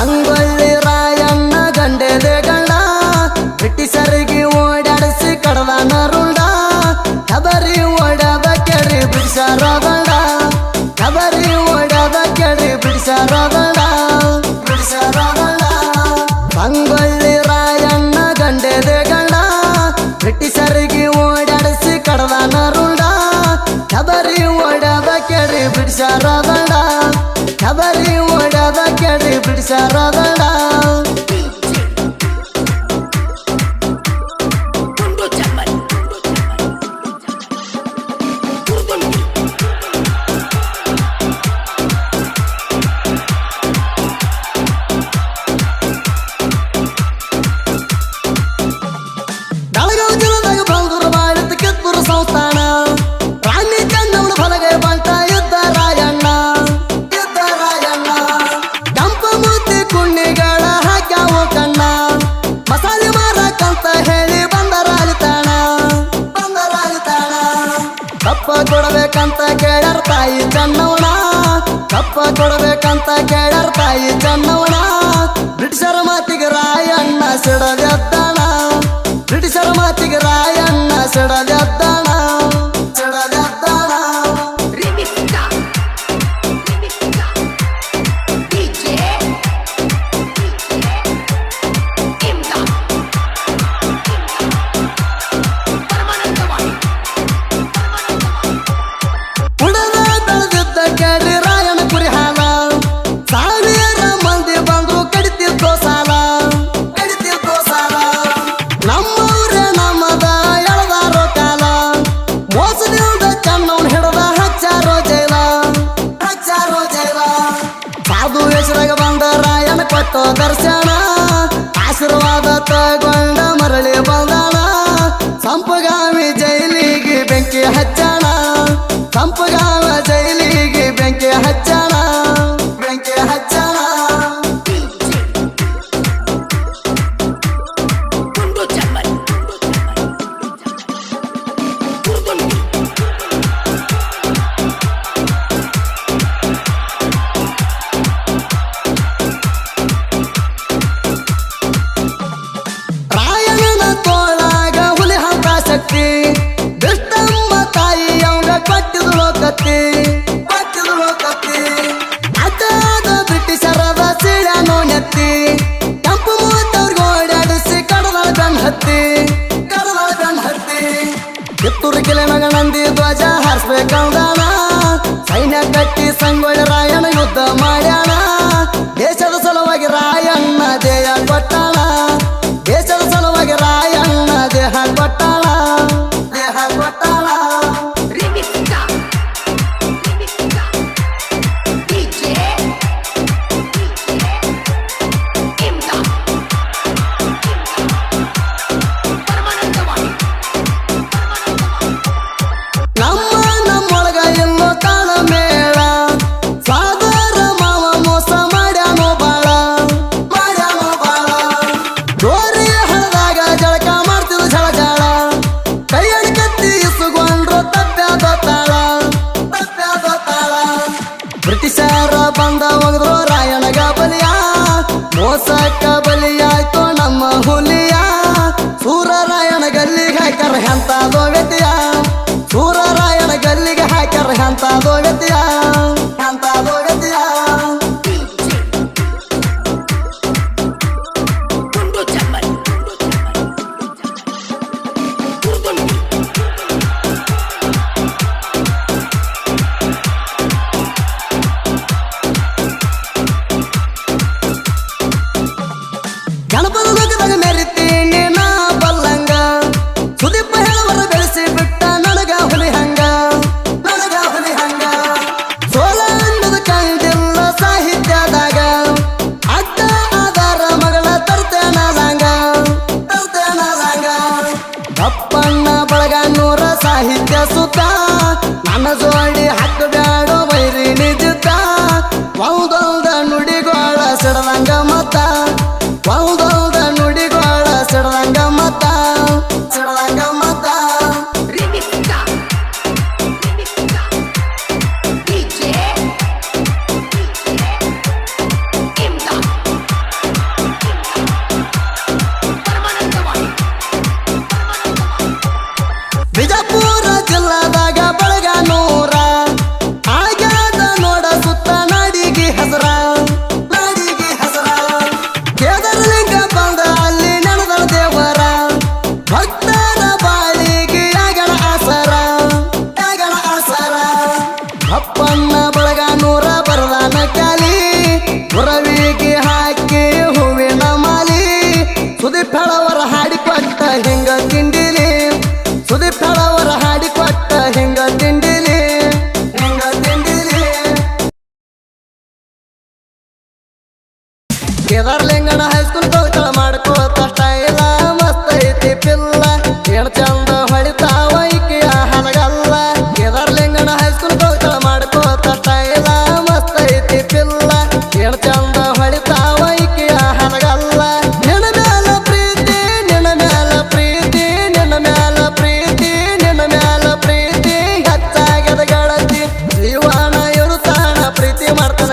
ಅಂಗೊಳ್ಳಿ ರಾಯಣ್ಣ ಗಂಡೆದೆ ಗಂಡ, ಬ್ರಿಟಿಷರಿಗೆ ಓಡಾಡಿಸಿ ಕಡಲನ ರುಂಡ ಕಬರಿ ಓಡದ ಕೆಡ್ರಿ ಬ್ರಿಟಿಷರ ಬೇಡ ಕಬರಿ ಓಡದ ಕೆಡ್ರಿ ಬ್ರಿಟಿಷರ ಬೇಡ ಬ್ರಿಟಿಷರ ಬೇಡ ಅಂಗೊಳ್ಳಿ ರಾಯಣ್ಣ ಗಂಡೆದೆ ಗಂಡ, ಬ್ರಿಟಿಷರಿಗೆ ಓಡಾಡಿಸಿ ಕಡಲನ ರುಂಡ ಕಬರಿ ಓಡದ ಕೆಡ್ರಿ ಬ್ರಿಟಿಷರ ಬೇಡ ಶಬರಿ ಒಡದ ಕೆಡಿ ಬಿಡಿಸಾರದಡ ಕೊಡ್ಬೇಕಂತ ಕೇಳರ್ ತಾಯಿ ಚನ್ನವಣ ಕಪ್ಪ ಕೊಡ್ಬೇಕಂತ ಕೇಳರ್ ತಾಯಿ ಚನ್ನವಣ ಬ್ರಿಟಿಷರ ಮಾತಿಗೆ ರಾಯಣ್ಣ ಸಿಡದತ್ತ ಸಂಪಗಾಮಿ ಜೈಲಿಗೆ ಬೆಂಕಿ ಹಚ್ಚಣ. ಸಂಪಗಾಮ ಜೈ ಕೌಂಡನ ಸೈನ್ಯ ಕಟ್ಟಿ ಸಂಗೊಳ್ಳಿ ರಾಯಣ ಯುದ್ಧ ಮಾಡ್ಯಾಣ ಹಿಂದೆ ಸುತ್ತ ನನ್ನ ಜೋಡಿ ಹಕ್ಕ সুদীপ তারা llevarte